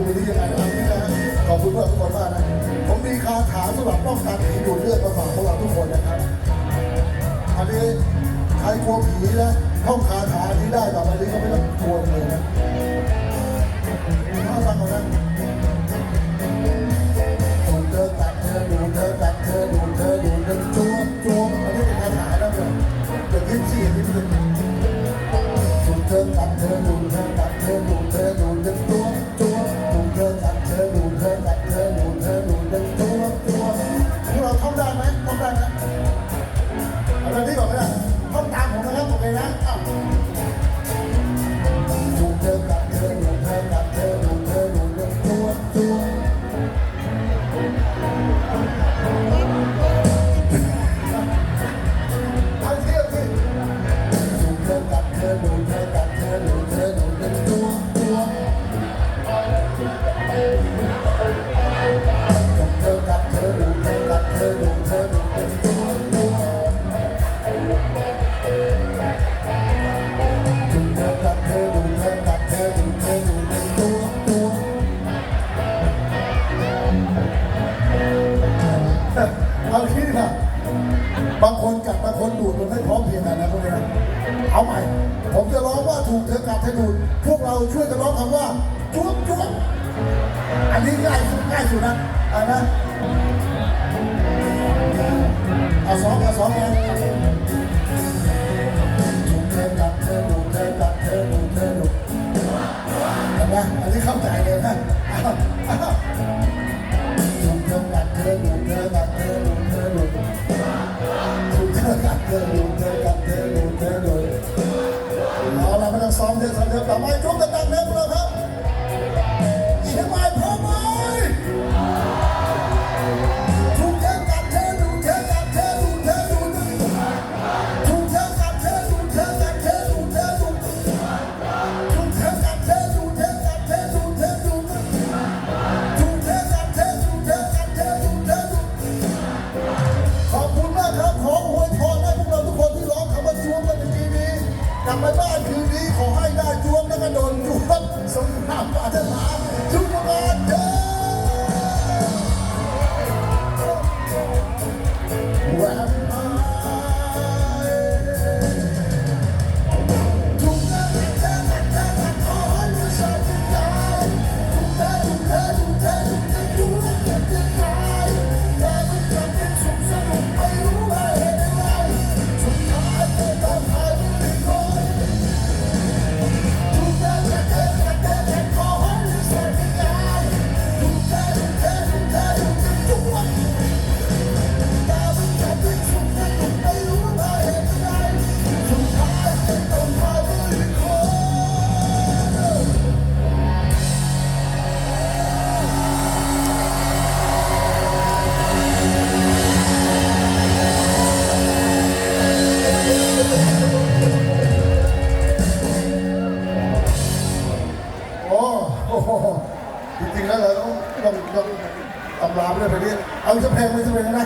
ดูนี่ยังไงครับนี่นะขอบคุณเพื่อนทุกคนมากนะ ผมมีคาถาสำหรับป้องกันผีดูดเลือดมาฝากพวกเราทุกคนนะครับ อันนี้ใครกลัวผีนะท่องคาถาที่ได้ต่อไปนี้ก็ไม่ต้องกลัวเลยนะถ้าฟังเอานะ เอาคิดนะบางคนกัดบางคนดูดมันไม่พร้อมเพียงกันนะพวกนี้นะเอาใหม่ ผมจะร้องว่าถูกเธอกัดเธอดูด พวกเราช่วยกันร้องคำว่าจุ๊บจุ๊บ อันนี้ง่ายสุดง่ายสุดนะอันนะเอาสองเอาสองเอยถูกเธอจับเธอถูกเธอจับเธอถูกเธอถูกเห็นไหมอันนี้เข้าใจเลยนะถูกเธอจับเธอถูกเธอจับเธอถูกเธอถูกถูกเธอจับเธอถูกเธอจับเธอถูกเธอถูกเอาเราไม่ต้องซ้อมเยอะซ้อมเยอะแต่ไม่จบกันตั้งเนื้อเรา บ้านคืนนี้ขอให้ได้จวงและกระโดนรวมสงครามปาถนาทุกประการ เดี๋ยวนี้เอาจะเพลงไปจะเพลงนะ